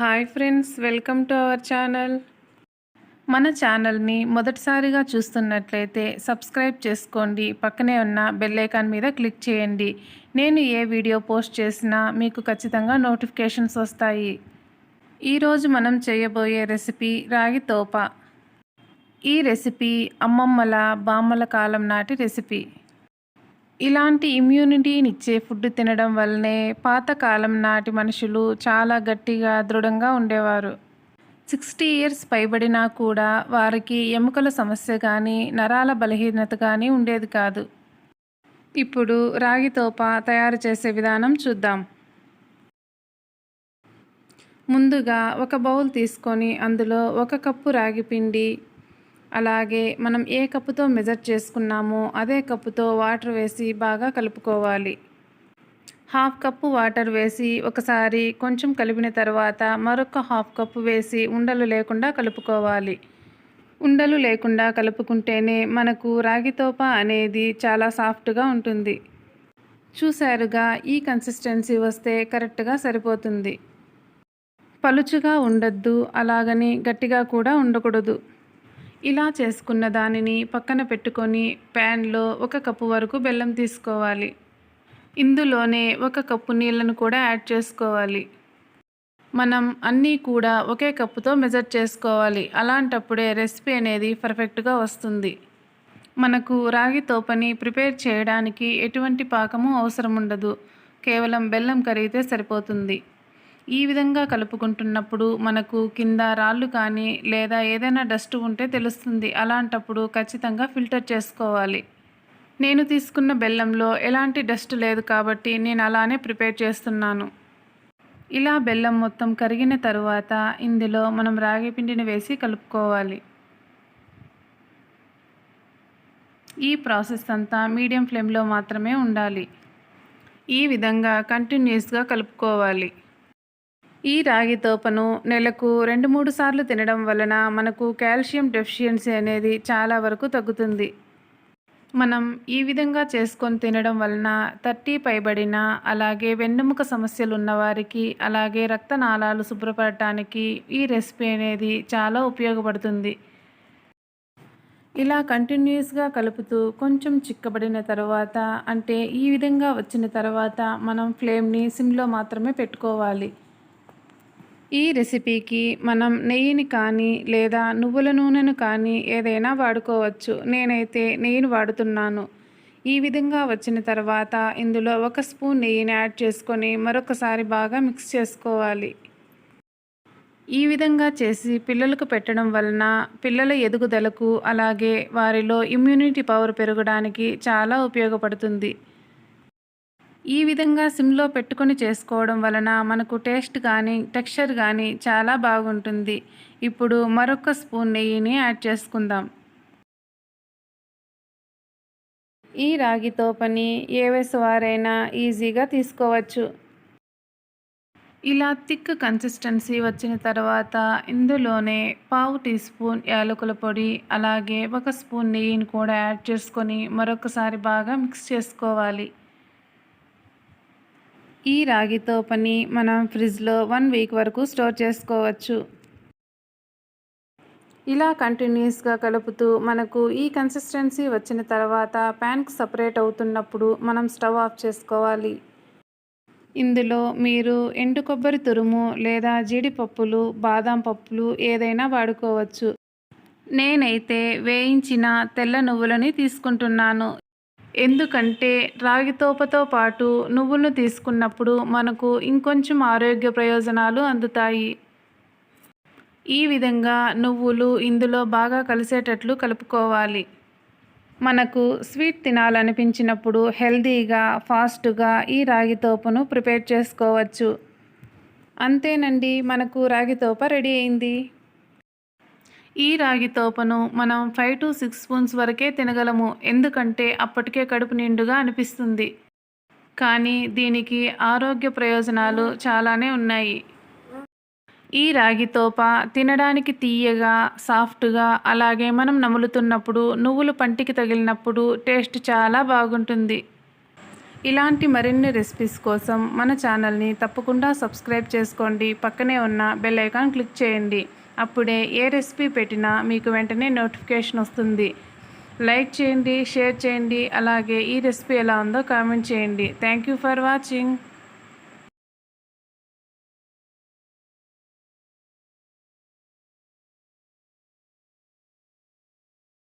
Hi friends welcome to our channel మన ఛానల్ని మొదటిసారిగా చూస్తున్నట్లయితే సబ్స్క్రైబ్ చేసుకోండి. పక్కనే ఉన్న బెల్లైకాన్ మీద క్లిక్ చేయండి. నేను ఏ వీడియో పోస్ట్ చేసినా మీకు ఖచ్చితంగా నోటిఫికేషన్స్ వస్తాయి. ఈరోజు మనం చేయబోయే రెసిపీ రాగి తోప. ఈ రెసిపీ అమ్మమ్మల బామ్మల కాలం నాటి రెసిపీ ఇలాంటి ఇమ్యూనిటీని ఇచ్చే ఫుడ్ తినడం వల్లనే పాతకాలం నాటి మనుషులు చాలా గట్టిగా దృఢంగా ఉండేవారు. సిక్స్టీ ఇయర్స్ పైబడినా కూడా వారికి ఎముకల సమస్య కానీ నరాల బలహీనత కానీ ఉండేది కాదు. ఇప్పుడు రాగి తోప తయారు చేసే విధానం చూద్దాం. ముందుగా ఒక బౌల్ తీసుకొని అందులో ఒక కప్పు రాగి పిండి అలాగే మనం ఏ కప్పుతో మెజర్ చేసుకున్నామో అదే కప్పుతో వాటర్ వేసి బాగా కలుపుకోవాలి. హాఫ్ కప్పు వాటర్ వేసి ఒకసారి కొంచెం కలిపిన తర్వాత మరొక హాఫ్ కప్పు వేసి ఉండలు లేకుండా కలుపుకోవాలి. ఉండలు లేకుండా కలుపుకుంటేనే మనకు రాగితోప అనేది చాలా సాఫ్ట్గా ఉంటుంది. చూసారుగా ఈ కన్సిస్టెన్సీ వస్తే కరెక్ట్గా సరిపోతుంది. పలుచుగా ఉండద్దు అలాగని గట్టిగా కూడా ఉండకూడదు. ఇలా చేసుకున్న దానిని పక్కన పెట్టుకొని ప్యాన్లో ఒక కప్పు వరకు బెల్లం తీసుకోవాలి. ఇందులోనే ఒక కప్పు నీళ్ళను కూడా యాడ్ చేసుకోవాలి. మనం అన్నీ కూడా ఒకే కప్పుతో మెజర్ చేసుకోవాలి. అలాంటప్పుడే రెసిపీ అనేది పర్ఫెక్ట్గా వస్తుంది. మనకు రాగి తోపని ప్రిపేర్ చేయడానికి ఎటువంటి పాకము అవసరం ఉండదు కేవలం బెల్లం కరిగితే సరిపోతుంది. ఈ విధంగా కలుపుకుంటున్నప్పుడు మనకు కింద రాళ్ళు కానీ లేదా ఏదైనా డస్ట్ ఉంటే తెలుస్తుంది. అలాంటప్పుడు ఖచ్చితంగా ఫిల్టర్ చేసుకోవాలి. నేను తీసుకున్న బెల్లంలో ఎలాంటి డస్ట్ లేదు కాబట్టి నేను అలానే ప్రిపేర్ చేస్తున్నాను. ఇలా బెల్లం మొత్తం కరిగిన తరువాత ఇందులో మనం రాగి పిండిని వేసి కలుపుకోవాలి. ఈ ప్రాసెస్ అంతా మీడియం ఫ్లేమ్లో మాత్రమే ఉండాలి. ఈ విధంగా కంటిన్యూస్గా కలుపుకోవాలి. ఈ రాగి తోపను నెలకు రెండు మూడు సార్లు తినడం వలన మనకు కాల్షియం డెఫిషియన్సీ అనేది చాలా వరకు తగ్గుతుంది. మనం ఈ విధంగా చేసుకొని తినడం వలన థర్టీ పైబడిన అలాగే వెన్నెముక సమస్యలు ఉన్నవారికి అలాగే రక్తనాళాలు శుభ్రపడటానికి ఈ రెసిపీ అనేది చాలా ఉపయోగపడుతుంది. ఇలా కంటిన్యూస్గా కలుపుతూ కొంచెం చిక్కబడిన తర్వాత అంటే ఈ విధంగా వచ్చిన తర్వాత మనం ఫ్లేమ్ని సిమ్లో మాత్రమే పెట్టుకోవాలి. ఈ రెసిపీకి మనం నెయ్యిని కానీ లేదా నువ్వుల నూనెను కానీ ఏదైనా వాడుకోవచ్చు. నేనైతే నెయ్యిని వాడుతున్నాను. ఈ విధంగా వచ్చిన తర్వాత ఇందులో ఒక స్పూన్ నెయ్యిని యాడ్ చేసుకొని మరొకసారి బాగా మిక్స్ చేసుకోవాలి. ఈ విధంగా చేసి పిల్లలకు పెట్టడం వలన పిల్లల ఎదుగుదలకు అలాగే వారిలో ఇమ్యూనిటీ పవర్ పెరగడానికి చాలా ఉపయోగపడుతుంది. ఈ విధంగా సిమ్లో పెట్టుకొని చేసుకోవడం వలన మనకు టేస్ట్ కానీ టెక్స్చర్ కానీ చాలా బాగుంటుంది. ఇప్పుడు మరొక స్పూన్ నెయ్యిని యాడ్ చేసుకుందాం. ఈ రాగితో పని ఏ వయసు వారైనా ఈజీగా తీసుకోవచ్చు. ఇలా థిక్ కన్సిస్టెన్సీ వచ్చిన తర్వాత ఇందులోనే పావు టీ స్పూన్ యాలకుల పొడి అలాగే ఒక స్పూన్ నెయ్యిని కూడా యాడ్ చేసుకొని మరొకసారి బాగా మిక్స్ చేసుకోవాలి. ఈ రాగితో పని మనం ఫ్రిడ్జ్లో వన్ వీక్ వరకు స్టోర్ చేసుకోవచ్చు. ఇలా కంటిన్యూస్గా కలుపుతూ మనకు ఈ కన్సిస్టెన్సీ వచ్చిన తర్వాత ప్యాన్కి సపరేట్ అవుతున్నప్పుడు మనం స్టవ్ ఆఫ్ చేసుకోవాలి. ఇందులో మీరు ఎండు కొబ్బరి తురుము లేదా జీడిపప్పులు బాదం పప్పులు ఏదైనా వాడుకోవచ్చు. నేనైతే వేయించిన తెల్ల నువ్వులని తీసుకుంటున్నాను. ఎందుకంటే రాగితోపతో పాటు నువ్వులను తీసుకున్నప్పుడు మనకు ఇంకొంచెం ఆరోగ్య ప్రయోజనాలు అందుతాయి. ఈ విధంగా నువ్వులు ఇందులో బాగా కలిసేటట్లు కలుపుకోవాలి. మనకు స్వీట్ తినాలనిపించినప్పుడు హెల్తీగా ఫాస్ట్గా ఈ రాగితోపను ప్రిపేర్ చేసుకోవచ్చు. అంతేనండి మనకు రాగితోప రెడీ అయింది. ఈ రాగి తోపను మనం ఫైవ్ టు సిక్స్ స్పూన్స్ వరకే తినగలము. ఎందుకంటే అప్పటికే కడుపు నిండుగా అనిపిస్తుంది. కానీ దీనికి ఆరోగ్య ప్రయోజనాలు చాలానే ఉన్నాయి. ఈ రాగి తోప తినడానికి తీయగా సాఫ్ట్గా అలాగే మనం నములుతున్నప్పుడు నువ్వులు పంటికి తగిలినప్పుడు టేస్ట్ చాలా బాగుంటుంది. ఇలాంటి మరిన్ని రెసిపీస్ కోసం మన ఛానల్ని తప్పకుండా సబ్స్క్రైబ్ చేసుకోండి. పక్కనే ఉన్న బెల్ ఐకాన్ క్లిక్ చేయండి. అప్పుడే ఏ రెసిపీ పెట్టినా మీకు వెంటనే నోటిఫికేషన్ వస్తుంది. లైక్ చేయండి షేర్ చేయండి అలాగే ఈ రెసిపీ ఎలా ఉందో కామెంట్ చేయండి. Thank you for watching.